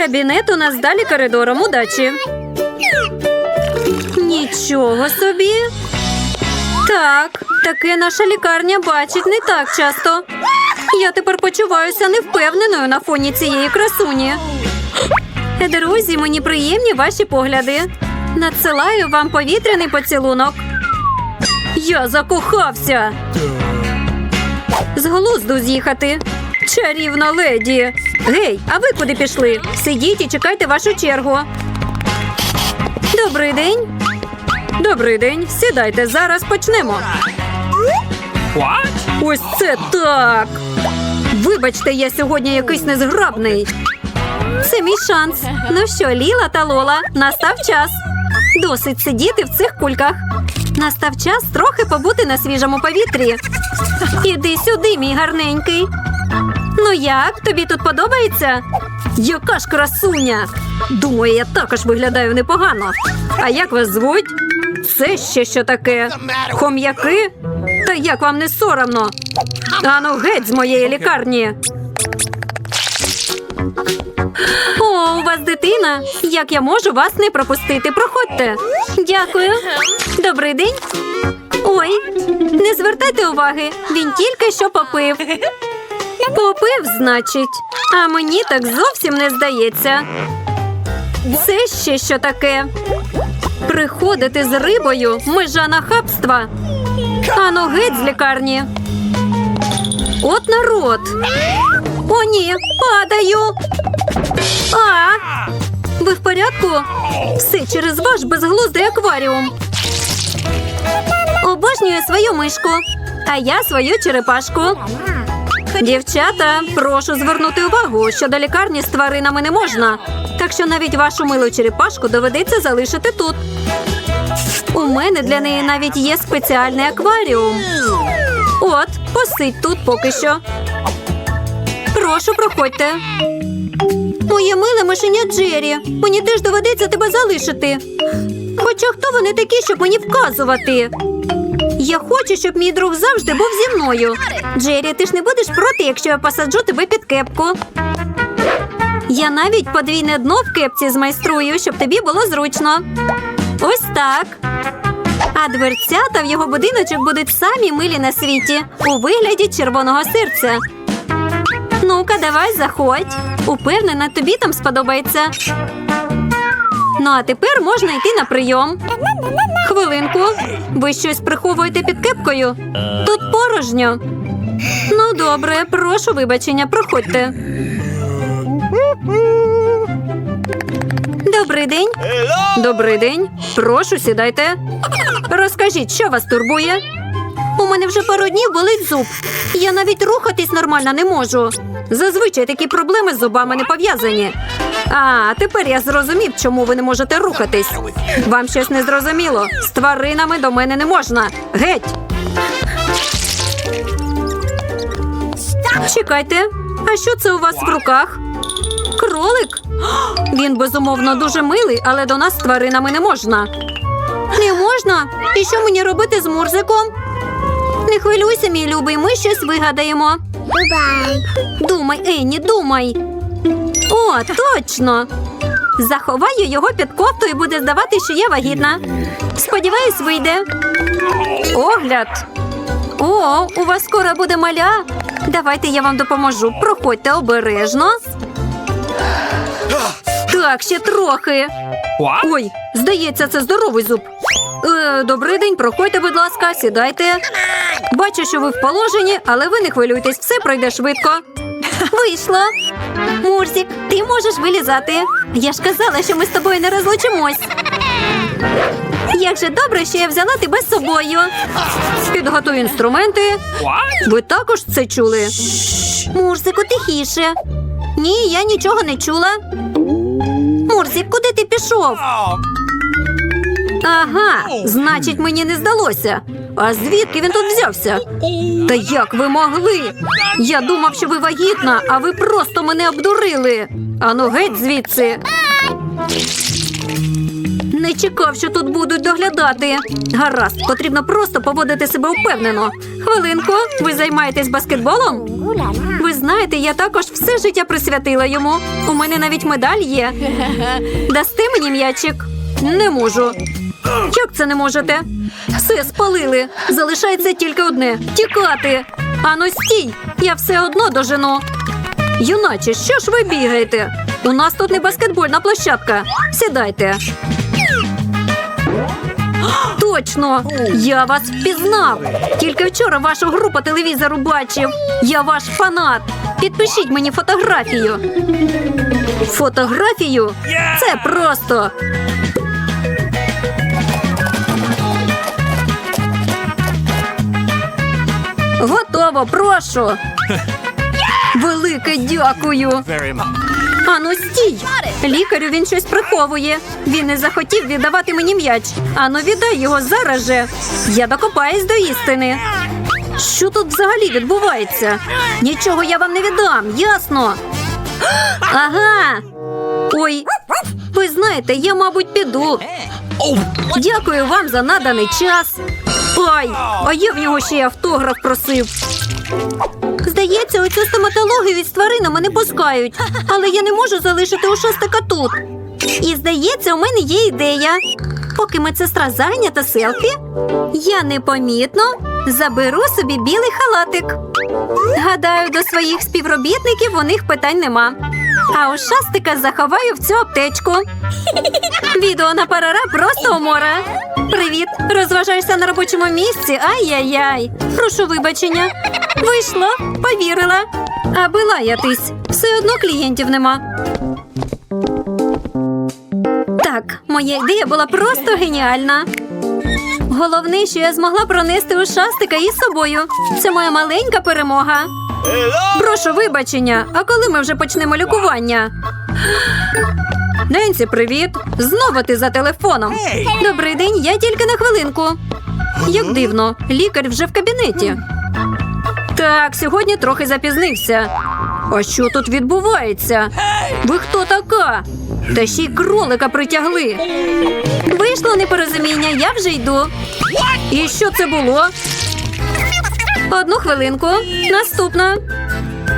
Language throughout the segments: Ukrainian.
Кабінет у нас далі коридором. Удачі. Нічого собі. Так, таке наша лікарня бачить не так часто. Я тепер почуваюся невпевненою на фоні цієї красуні. Друзі, мені приємні ваші погляди. Надсилаю вам повітряний поцілунок. Я закохався. З глузду з'їхати. Чарівна леді. Гей, а ви куди пішли? Сидіть і чекайте вашу чергу. Добрий день. Добрий день. Сідайте, зараз почнемо. What? Ось це так. Вибачте, я сьогодні якийсь незграбний. Це мій шанс. Ну що, Ліла та Лола, настав час. Досить сидіти в цих кульках. Настав час трохи побути на свіжому повітрі. Іди сюди, мій гарненький. Ну як, тобі тут подобається? Яка ж красуня! Думаю, я також виглядаю непогано. А як вас звуть? Це ще що таке? Хом'яки? Та як вам не соромно? Ану геть з моєї лікарні. О, у вас дитина. Як я можу вас не пропустити? Проходьте. Дякую. Добрий день. Ой, не звертайте уваги. Він тільки що попив. Попив, значить. А мені так зовсім не здається. Це ще що таке? Приходити з рибою межа нахабства. Ану геть з лікарні. От народ. О, ні, падаю. А, ви в порядку? Все через ваш безглуздий акваріум. Обожнюю свою мишку, а я свою черепашку. Дівчата, прошу звернути увагу, що до лікарні з тваринами не можна. Так що навіть вашу милу черепашку доведеться залишити тут. У мене для неї навіть є спеціальний акваріум. От, посидь тут поки що. Прошу, проходьте. Моє миле мишеня Джері. Мені теж доведеться тебе залишити. Хоча хто вони такі, щоб мені вказувати? Я хочу, щоб мій друг завжди був зі мною. Джері, ти ж не будеш проти, якщо я посаджу тебе під кепку. Я навіть подвійне дно в кепці змайструю, щоб тобі було зручно. Ось так. А дверцята в його будиночок будуть самі милі на світі у вигляді червоного серця. Ну-ка, давай, заходь. Упевнена, тобі там сподобається. Ну, а тепер можна йти на прийом. Хвилинку. Ви щось приховуєте під кепкою? Тут порожньо. Ну, добре, прошу вибачення, проходьте. Добрий день. Добрий день. Прошу, сідайте. Розкажіть, що вас турбує? У мене вже пару днів болить зуб. Я навіть рухатись нормально не можу. Зазвичай такі проблеми з зубами не пов'язані. А, тепер я зрозумів, чому ви не можете рухатись. Вам щось не зрозуміло. З тваринами до мене не можна. Геть. Чекайте, а що це у вас в руках? Кролик? Він безумовно дуже милий, але до нас з тваринами не можна. Не можна? І що мені робити з Мурзиком? Не хвилюйся, мій любий, ми щось вигадаємо. Думай, Енні, думай. О, точно. Заховаю його під кофту і буде здавати, що я вагітна. Сподіваюсь, вийде. Огляд. О, у вас скоро буде маля. Давайте я вам допоможу. Проходьте обережно. Так, ще трохи. Ой, здається, це здоровий зуб. Е, добрий день, проходьте, будь ласка, сідайте. Бачу, що ви в положенні, але ви не хвилюйтесь, все пройде швидко. Вийшло. Мурзік, ти можеш вилізати. Я ж казала, що ми з тобою не розлучимось. Як же добре, що я взяла тебе з собою. Підготуй інструменти. Ви також це чули? Мурзику, тихіше. Ні, я нічого не чула. Мурзик, куди ти пішов? Ага, значить, мені не здалося. А звідки він тут взявся? Та як ви могли? Я думав, що ви вагітна, а ви просто мене обдурили. Ану геть звідси. Не чекав, що тут будуть доглядати. Гаразд, потрібно просто поводити себе впевнено. Хвилинку, ви займаєтесь баскетболом? Ви знаєте, я також все життя присвятила йому. У мене навіть медаль є. Дасти мені м'ячик? Не можу. Як це не можете? Все спалили. Залишається тільки одне тікати. Ану стій! Я все одно дожену. Юначе, що ж ви бігаєте? У нас тут не баскетбольна площадка. Сідайте. Точно! Я вас впізнав. Тільки вчора вашу гру по телевізору бачив. Я ваш фанат. Підпишіть мені фотографію. Фотографію? Це просто. Готово, прошу. Велике дякую. Ану, стій! Лікарю він щось приховує. Він не захотів віддавати мені м'яч. Ану, віддай його зараз же. Я докопаюсь до істини. Що тут взагалі відбувається? Нічого я вам не віддам, ясно? Ага. Ой, ви знаєте, я, мабуть, піду. Дякую вам за наданий час. Ой, а я в нього ще й автограф просив. Здається, оцю стоматологію з тваринами не пускають, але я не можу залишити ушастика тут. І здається, у мене є ідея. Поки медсестра зайнята селфі, я непомітно заберу собі білий халатик. Гадаю, до своїх співробітників у них питань нема. А ушастика заховаю в цю аптечку. Відео на парара просто умора. Привіт! Розважаєшся на робочому місці? Ай-яй-яй. Прошу вибачення. Вийшло, повірила. Аби лаятись. Все одно клієнтів нема. Так, моя ідея була просто геніальна. Головне, що я змогла пронести ушастика із собою. Це моя маленька перемога. Прошу вибачення, а коли ми вже почнемо лікування? Ненсі, привіт! Знову ти за телефоном. Добрий день, я тільки на хвилинку. Як дивно, лікар вже в кабінеті. Так, сьогодні трохи запізнився. А що тут відбувається? Ви хто така? Та ще й кролика притягли. Вийшло непорозуміння, я вже йду. І що це було? Одну хвилинку. Наступна.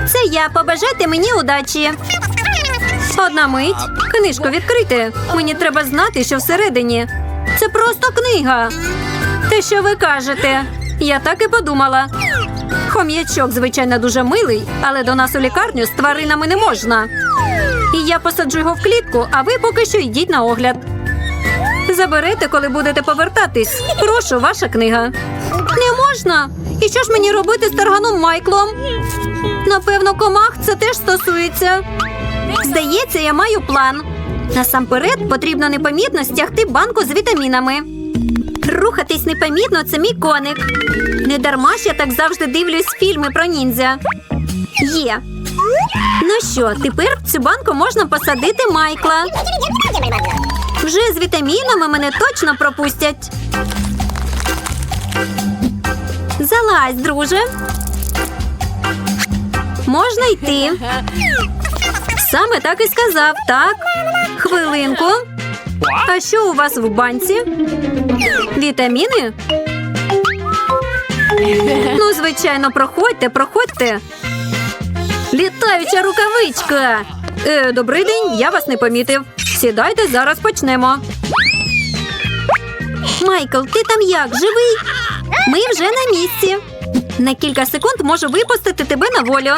Це я. Побажайте мені удачі. Одна мить. Книжку відкрити. Мені треба знати, що всередині. Це просто книга. Те, що ви кажете. Я так і подумала. Хом'ячок, звичайно, дуже милий, але до нас у лікарню з тваринами не можна. І я посаджу його в клітку, а ви поки що йдіть на огляд. Заберете, коли будете повертатись. Прошу, ваша книга. Можна. І що ж мені робити з тарганом Майклом? Напевно, комах це теж стосується. Здається, я маю план. Насамперед потрібно непомітно стягти банку з вітамінами. Рухатись непомітно це мій коник. Не дарма ж я так завжди дивлюсь фільми про ніндзя. Є. Ну що, тепер в цю банку можна посадити Майкла. Вже з вітамінами мене точно пропустять. Залазь, друже. Можна йти. Саме так і сказав, так? Хвилинку. А що у вас в банці? Вітаміни? Ну, звичайно, проходьте, проходьте. Літаюча рукавичка. Е, добрий день, я вас не помітив. Сідайте, зараз почнемо. Майкл, ти там як? Живий? Ми вже на місці. На кілька секунд можу випустити тебе на волю.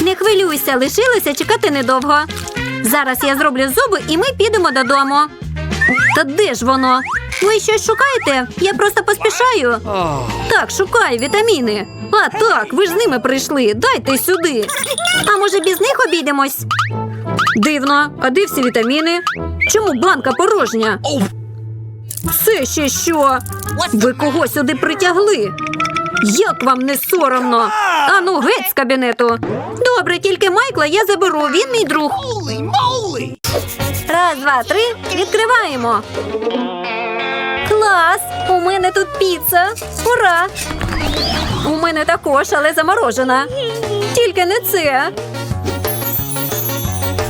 Не хвилюйся, лишилося чекати недовго. Зараз я зроблю зуби і ми підемо додому. Та де ж воно? Ви щось шукаєте? Я просто поспішаю. Так, шукаю вітаміни. А так, ви ж з ними прийшли. Дайте сюди. А може без них обійдемось? Дивно, а де всі вітаміни? Чому банка порожня? Це ще що? Ви кого сюди притягли? Як вам не соромно? Ану, геть з кабінету. Добре, тільки Майкла я заберу, він мій друг. Раз, два, три. Відкриваємо. Клас! У мене тут піца. Ура! У мене також, але заморожена. Тільки не це.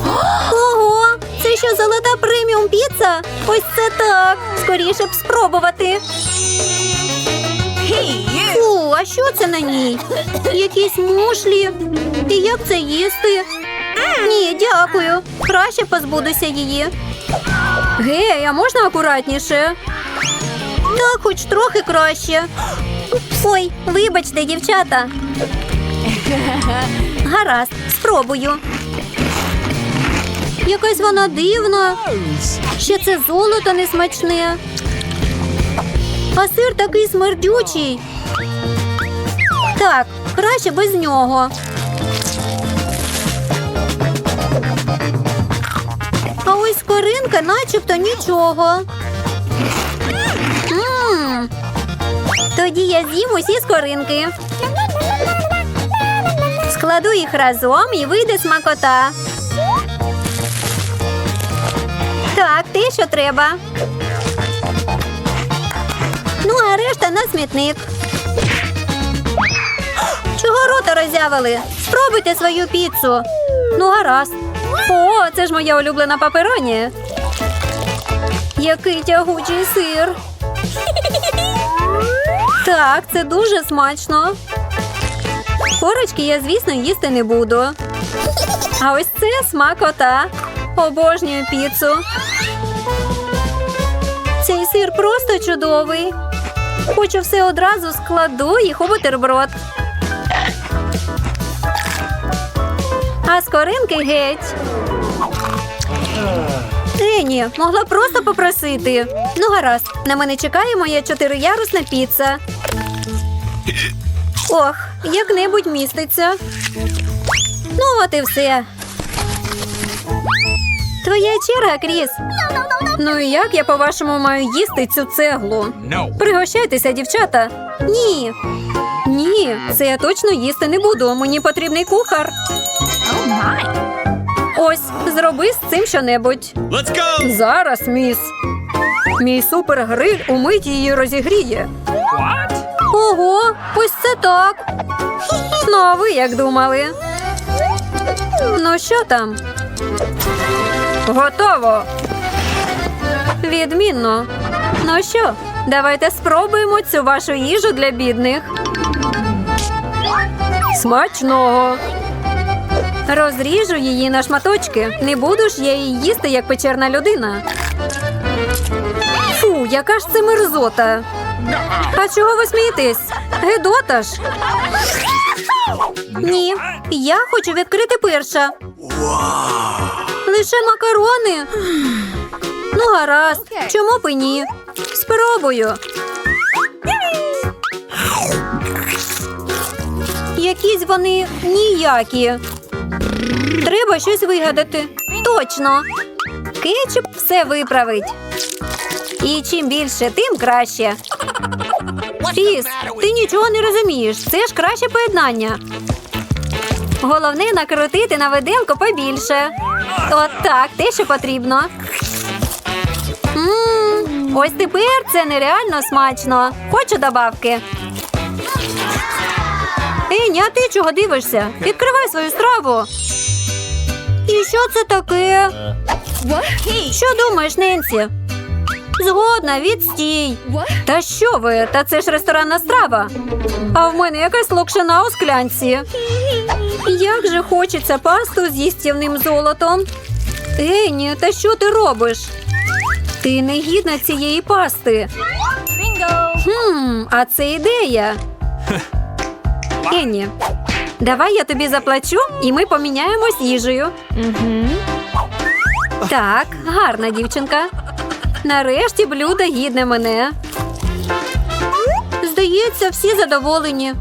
Ого! Це що золота преміум піца? Ось це так. Скоріше б спробувати. Фу, а що це на ній? Якісь мушлі. І як це їсти? Ні, дякую. Краще позбудуся її. Гей, а можна акуратніше? Так, хоч трохи краще. Ой, вибачте, дівчата. Гаразд, спробую. Якась вона дивна. Ще це золото несмачне. А сир такий смердючий. Так, краще без нього. А ось скоринка начебто нічого. Мм. Тоді я з'їм усі скоринки. Складу їх разом і вийде смакота. Що треба. Ну, а решта на смітник. Чого рота роззявили? Спробуйте свою піцу. Ну, гаразд. О, це ж моя улюблена папероні. Який тягучий сир. Так, це дуже смачно. Корочки я, звісно, їсти не буду. А ось це смакота. Обожнюю піцу. Цей сир просто чудовий. Хочу все одразу складу їх у бутерброд. А скоринки геть. Ені, могла просто попросити. Ну, гаразд, на мене чекає моя чотириярусна піца. Ох, як-небудь міститься. Ну, от і все. Твоя черга, Кріс. Ну і як я, по-вашому, маю їсти цю цеглу? No. Пригощайтеся, дівчата. Ні. Ні, це я точно їсти не буду. Мені потрібний кухар. Ось, зроби з цим щонебудь. Let's go. Зараз, міс. Мій супергриль умить її розігріє. What? Ого, ось це так. Ну, а ви як думали? Ну, що там? Готово. Відмінно. Ну що, давайте спробуємо цю вашу їжу для бідних. Смачного. Розріжу її на шматочки. Не буду ж я її їсти, як печерна людина. Фу, яка ж це мерзота. А чого ви смієтесь? Гедота ж. Ні, я хочу відкрити перша. Лише макарони. Ну, гаразд. Чому б і ні? Спробую. Якісь вони ніякі. Треба щось вигадати. Точно. Кетчуп все виправить. І чим більше, тим краще. Фіс, ти нічого не розумієш. Це ж краще поєднання. Головне накрутити на виделку побільше. От так, те, що потрібно. Ось тепер це нереально смачно. Хочу добавки. Ей, а ти чого дивишся? Відкривай свою страву. І що це таке? Що думаєш, Ненсі? Згодна, відстій. Та що ви? Та це ж ресторанна страва. А в мене якась локшина у склянці. Як же хочеться пасту з їстівним золотом. Ені, та що ти робиш? Ти не гідна цієї пасти. Хм, а це ідея. Енні, давай я тобі заплачу, і ми поміняємось їжею. Так, гарна дівчинка. Нарешті блюдо гідне мене. Здається, всі задоволені.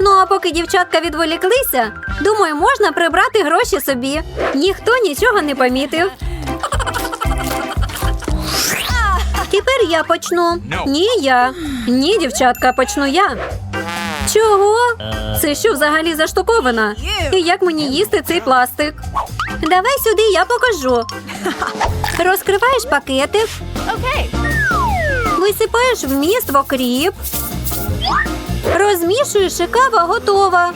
Ну, а поки дівчатка відволіклися, думаю, можна прибрати гроші собі. Ніхто нічого не помітив. Я почну. Ні, я. Ні, дівчатка, почну я. Чого? Це що взагалі заштукована? І як мені їсти цей пластик? Давай сюди, я покажу. Розкриваєш пакетик. Висипаєш вміст в окріп. Розмішуєш і кава готова.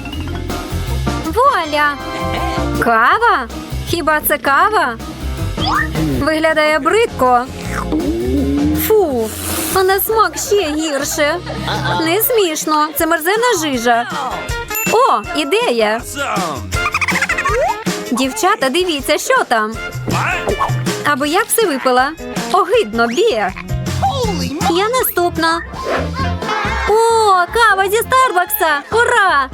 Вуаля! Кава? Хіба це кава? Виглядає бридко. Фу, а на смак ще гірше. Не смішно, це мерзена жижа. О, ідея! Дівчата, дивіться, що там. Аби як все випила. Огидно, бє. Я наступна. О, кава зі Старбакса! Ура!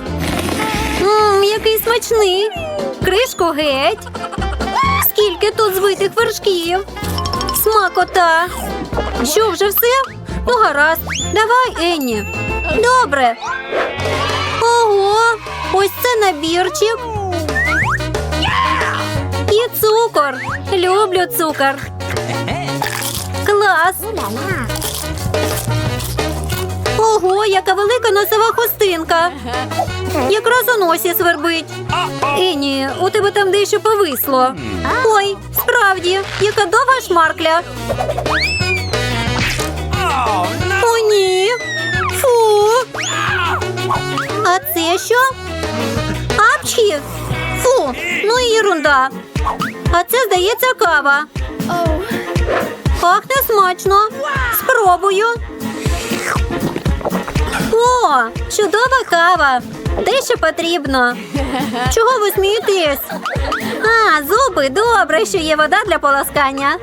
Мм, який смачний. Кришку геть. Скільки тут збитих вершків. Смакота. Що, вже все? Ну, гаразд. Давай, Енні. Добре. Ого, ось це набірчик. І цукор. Люблю цукор. Клас. Ого, яка велика носова хустинка. Якраз у носі свербить. Ені, у тебе там дещо повисло. Ой, справді, яка довга шмаркля. О, ні. Фу. А це що? Апчі. Фу, ну і ерунда. А це, здається, кава. Пахне смачно. Спробую. О, чудова кава. Те, що потрібно. Чого ви смієтесь? А, зуби, добре, що є вода для полоскання.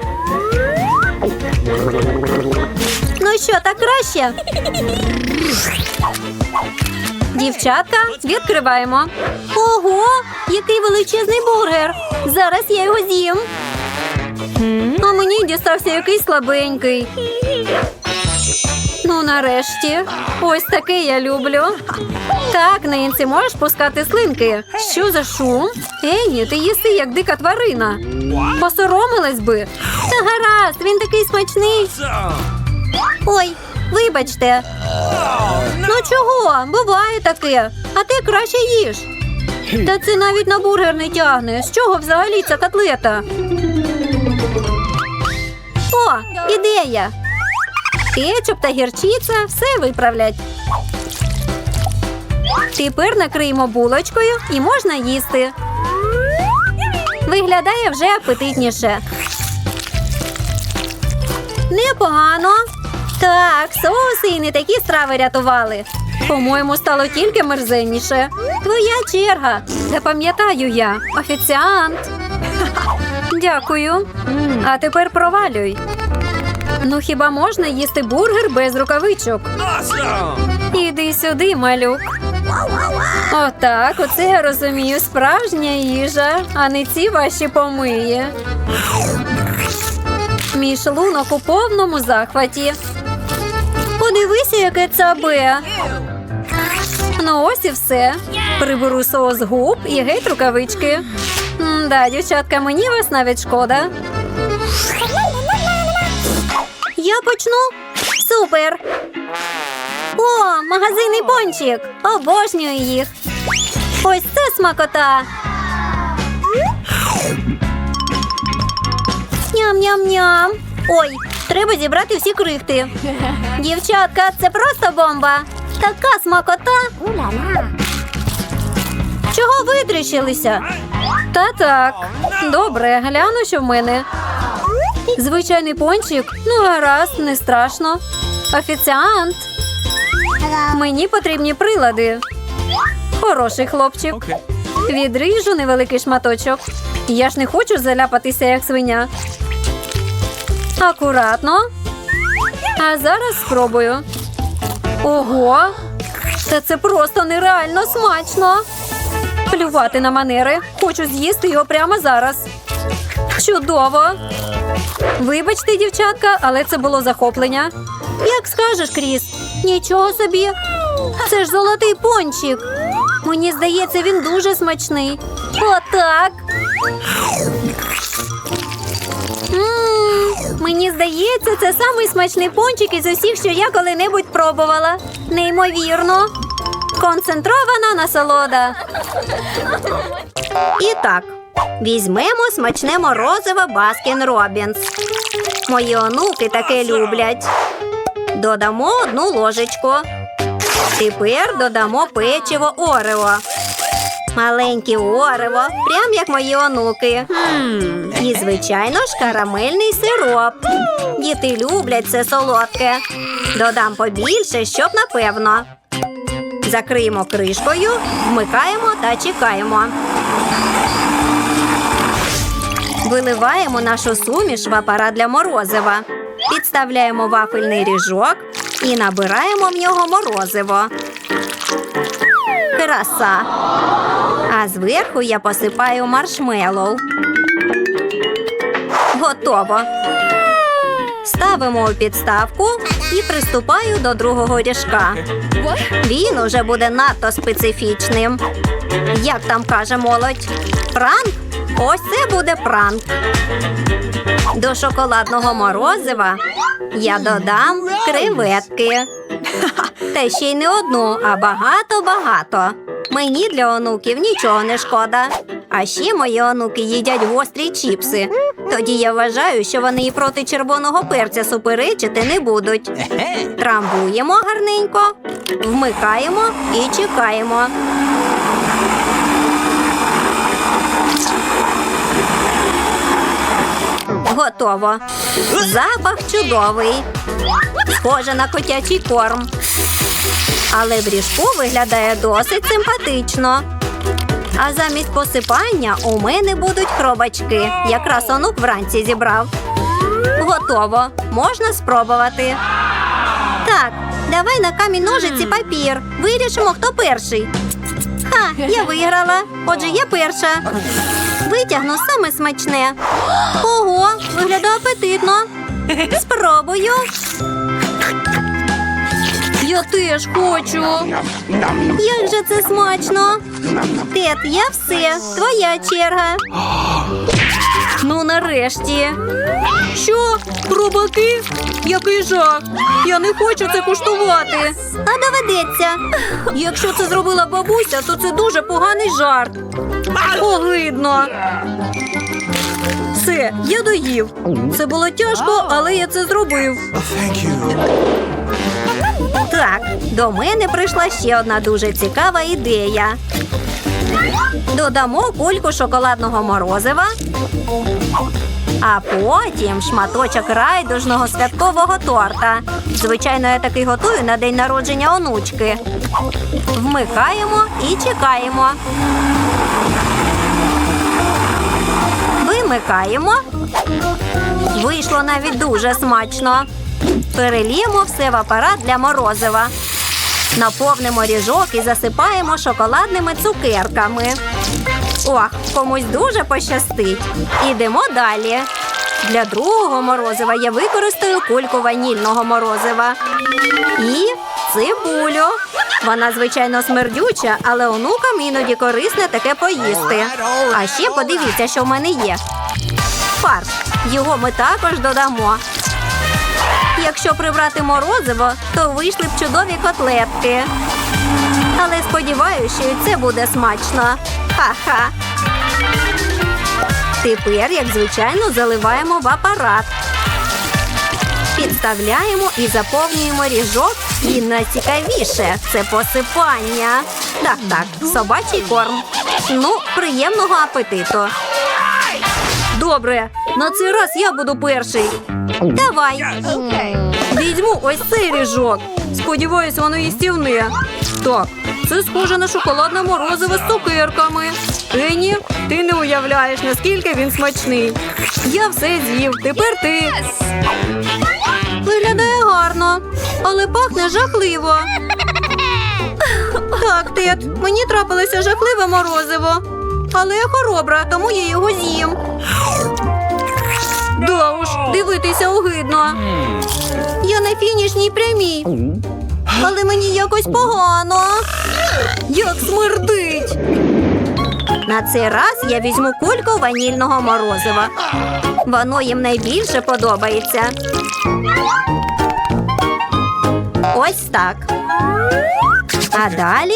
Що, так краще? Дівчатка, відкриваємо. Ого, який величезний бургер. Зараз я його з'їм. А мені дістався якийсь слабенький. Ну, нарешті. Ось таке я люблю. Так, Ненсі, можеш пускати слинки. Що за шум? Ені, ти їси як дика тварина. Посоромилась би. Та гаразд, він такий смачний. Ой, вибачте. Ну чого? Буває таке. А ти краще їж. Та це навіть на бургер не тягне. З чого взагалі ця котлета? О, ідея. Кетчуп та гірчиця все виправлять. Тепер накриємо булочкою і можна їсти. Виглядає вже апетитніше. Непогано. Так, соуси і не такі страви рятували. По-моєму, стало тільки мерзенніше. Твоя черга. Запам'ятаю я. Офіціант. Дякую. А тепер провалюй. Ну хіба можна їсти бургер без рукавичок? Іди сюди, малюк. Отак, оце я розумію, справжня їжа, а не ці ваші помиї. Мій шлунок у повному захваті. Подивися, яке цабе. Ну ось і все. Приберу соус губ і геть рукавички. Да, дівчатка, мені вас навіть шкода. Я почну. Супер. О, магазинний пончик. Обожнюю їх. Ось це смакота. Ням-ням-ням. Ой, треба зібрати всі крихти. Дівчатка, це просто бомба. Така смакота. Чого витріщилися? Та так. Добре, гляну, що в мене. Звичайний пончик. Ну, гаразд, не страшно. Офіціант. Мені потрібні прилади. Хороший хлопчик. Відріжу невеликий шматочок. Я ж не хочу заляпатися, як свиня. Акуратно. А зараз спробую. Ого! Та це просто нереально смачно. Плювати на манери. Хочу з'їсти його прямо зараз. Чудово. Вибачте, дівчатка, але це було захоплення. Як скажеш, Кріс? Нічого собі. Це ж золотий пончик. Мені здається, він дуже смачний. Отак. Мені здається, це самий смачний пончик із усіх, що я коли-небудь пробувала. Неймовірно. Концентрована насолода. І так, візьмемо смачне морозиво Баскін Робінс. Мої онуки таке люблять. Додамо одну ложечку. Тепер додамо печиво Орео. Маленьке орево, прям як мої онуки. І, звичайно ж, карамельний сироп. Діти люблять це солодке. Додам побільше, щоб напевно. Закриємо кришкою, вмикаємо та чекаємо. Виливаємо нашу суміш в апарат для морозива. Підставляємо вафельний ріжок і набираємо в нього морозиво. Краса. А зверху я посипаю маршмеллоу. Готово. Ставимо у підставку і приступаю до другого ріжка. Він уже буде надто специфічним. Як там каже молодь? Пранк? Ось це буде пранк. До шоколадного морозива я додам креветки. Та ще й не одну, а багато-багато. Мені для онуків нічого не шкода. А ще мої онуки їдять гострі чіпси. Тоді я вважаю, що вони і проти червоного перця суперечити не будуть. Трамбуємо гарненько, вмикаємо і чекаємо. Готово. Запах чудовий. Схоже на котячий корм. Але в ріжку виглядає досить симпатично. А замість посипання у мене будуть хробачки. Якраз онук вранці зібрав. Готово. Можна спробувати. Так, давай на камінь ножиці папір. Вирішимо, хто перший. Ха, я виграла. Отже, я перша. Витягну саме смачне. Ого, виглядає апетитно. Спробую. Я теж хочу. Як же це смачно. Тет, я все. Твоя черга. Ну, нарешті. Що? Хробаки? Який жах. Я не хочу це куштувати. А доведеться. Якщо це зробила бабуся, то це дуже поганий жарт. Огидно. Все, я доїв. Це було тяжко, але я це зробив. Так, до мене прийшла ще одна дуже цікава ідея. Додамо кульку шоколадного морозива, а потім шматочок райдужного святкового торта. Звичайно, я такий готую на день народження онучки. Вмикаємо і чекаємо. Вимикаємо. Вийшло навіть дуже смачно. Переліємо все в апарат для морозива. Наповнимо ріжок і засипаємо шоколадними цукерками. Ох, комусь дуже пощастить. Ідемо далі. Для другого морозива я використаю кульку ванільного морозива. І цибулю. Вона, звичайно, смердюча, але онукам іноді корисне таке поїсти. А ще подивіться, що в мене є. Фарш. Його ми також додамо. Якщо прибрати морозиво, то вийшли б чудові котлетки. Але сподіваюся, що і це буде смачно. Ха-ха. Тепер, як звичайно, заливаємо в апарат. Підставляємо і заповнюємо ріжок. І найцікавіше це посипання. Так, так, собачий корм. Ну, приємного апетиту. Добре, на цей раз я буду перший. Давай. Візьму ось цей ріжок. Сподіваюсь, воно їстівне. Так, це схоже на шоколадне морозиво з цукерками. Ені, ти не уявляєш, наскільки він смачний. Я все з'їв, тепер ти. Виглядає гарно, але пахне жахливо. Так, Тед, мені трапилося жахливе морозиво. Але я хоробра, тому я його з'їм. Да уж, дивитися огидно. Я на фінішній прямій. Але мені якось погано. Як смердить. На цей раз я візьму кульку ванільного морозива. Воно їм найбільше подобається. Ось так. А далі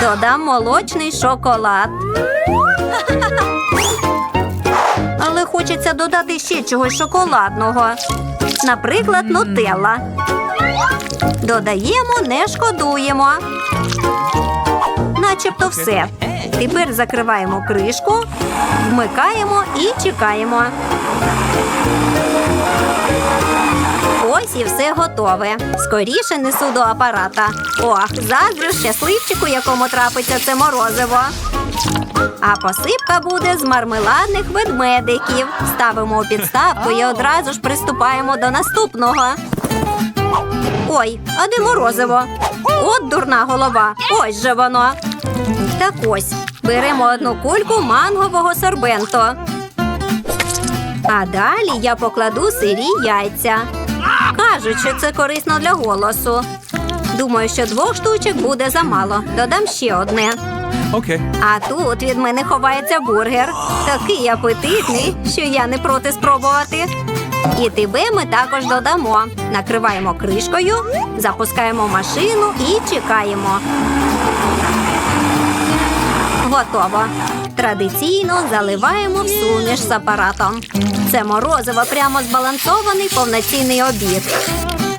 додам молочний шоколад. Хочеться додати ще чогось шоколадного. Наприклад, нутелла. Додаємо, не шкодуємо. начебто все. Тепер закриваємо кришку, вмикаємо і чекаємо. Ось і все готове. Скоріше несу до апарата. Ох, заздрю щасливчику, якому трапиться це морозиво. А посипка буде з мармеладних ведмедиків. Ставимо у підставку і одразу ж приступаємо до наступного. Ой, а де морозиво? От дурна голова. Ось же воно. Так ось беремо одну кульку мангового сорбенто. А далі я покладу сирі яйця. Кажуть, що це корисно для голосу. Думаю, що двох штучок буде замало. Додам ще одне. Okay. А тут від мене ховається бургер. Такий апетитний, що я не проти спробувати. І тебе ми також додамо. Накриваємо кришкою, запускаємо машину і чекаємо. Готово. Традиційно заливаємо в суміш з апаратом. Це морозиво прямо збалансований повноцінний обід.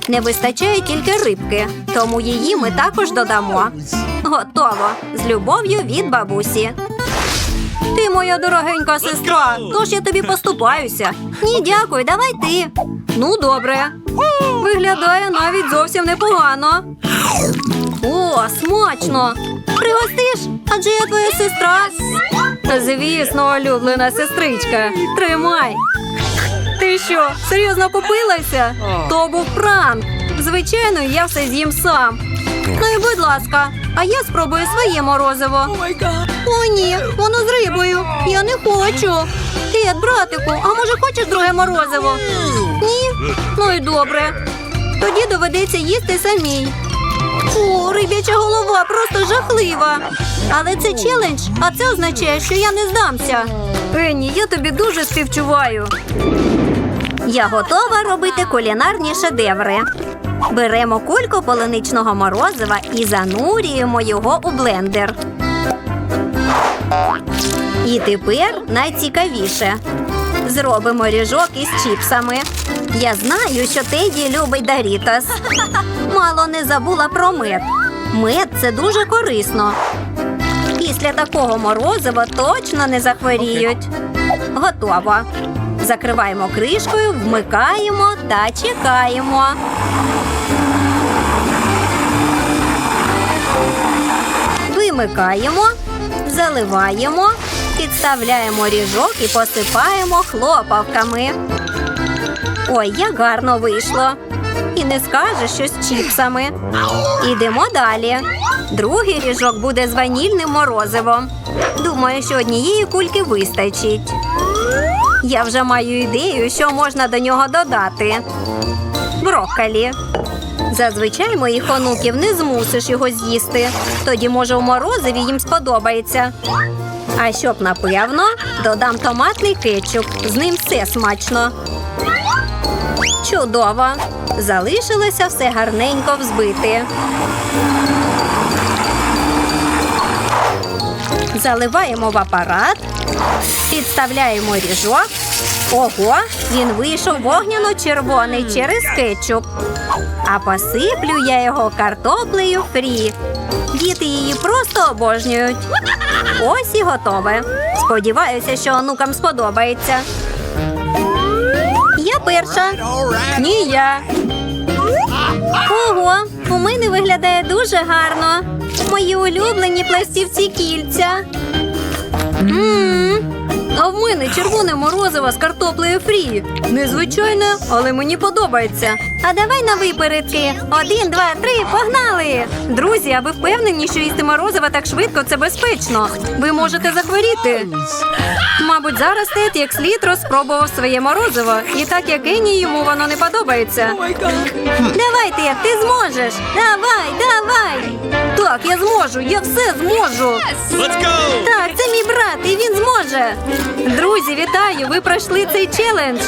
Не вистачає тільки рибки, тому її ми також додамо. Готово. З любов'ю від бабусі. Ти моя дорогенька сестра, тож я тобі поступаюся. Ні, дякую, давай ти. Ну, добре. Виглядає навіть зовсім непогано. О, смачно. Пригостиш? Адже я твоя сестра. Звісно, улюблена сестричка. Тримай. Ти що, серйозно купилася? То був пранк. Звичайно, я все з'їм сам. Ну і будь ласка, а я спробую своє морозиво. О, ні, воно з рибою. Я не хочу. Ти, братику, а може хочеш друге морозиво? Ні? Ну і добре. Тоді доведеться їсти самій. О, рибяча голова просто жахлива. Але це челендж, а це означає, що я не здамся. Енні, я тобі дуже співчуваю. Я готова робити кулінарні шедеври. Беремо кульку полуничного морозива і занурюємо його у блендер. І тепер найцікавіше. Зробимо ріжок із чіпсами. Я знаю, що Теді любить Дарітас. Мало не забула про мед. Мед це дуже корисно. Після такого морозива точно не захворіють. Готово. Закриваємо кришкою, вмикаємо та чекаємо. Вимикаємо, заливаємо, підставляємо ріжок і посипаємо хлопавками. Ой, як гарно вийшло. І не скажеш, що з чіпсами. Ідемо далі. Другий ріжок буде з ванільним морозивом. Думаю, що однієї кульки вистачить. Я вже маю ідею, що можна до нього додати. Брокколі. Зазвичай моїх онуків не змусиш його з'їсти. Тоді, може, у морозиві їм сподобається. А щоб напевно, додам томатний кетчуп. З ним все смачно. Чудово. Залишилося все гарненько взбити. Заливаємо в апарат, підставляємо ріжок. Ого, він вийшов вогняно-червоний через кетчуп. А посиплю я його картоплею фрі. Діти її просто обожнюють. Ось і готове. Сподіваюся, що онукам сподобається. Я перша. Ні, я. Ого, у мене виглядає дуже гарно. Мої улюблені пластівці кільця. М, А в мене червоне морозиво з картоплею фрі. Незвичайне, але мені подобається. А давай на випередки. Один, два, три, погнали! Друзі, а ви впевнені, що їсти морозиво так швидко це безпечно? Ви можете захворіти. Мабуть, зараз Тед як слід розпробував своє морозиво, і так як Ені йому воно не подобається. Давай, Тед, ти зможеш! Давай, давай! Так, я зможу, я все зможу. Let's go! Так, це мій брат, і він зможе. Друзі, вітаю! Ви пройшли цей челендж.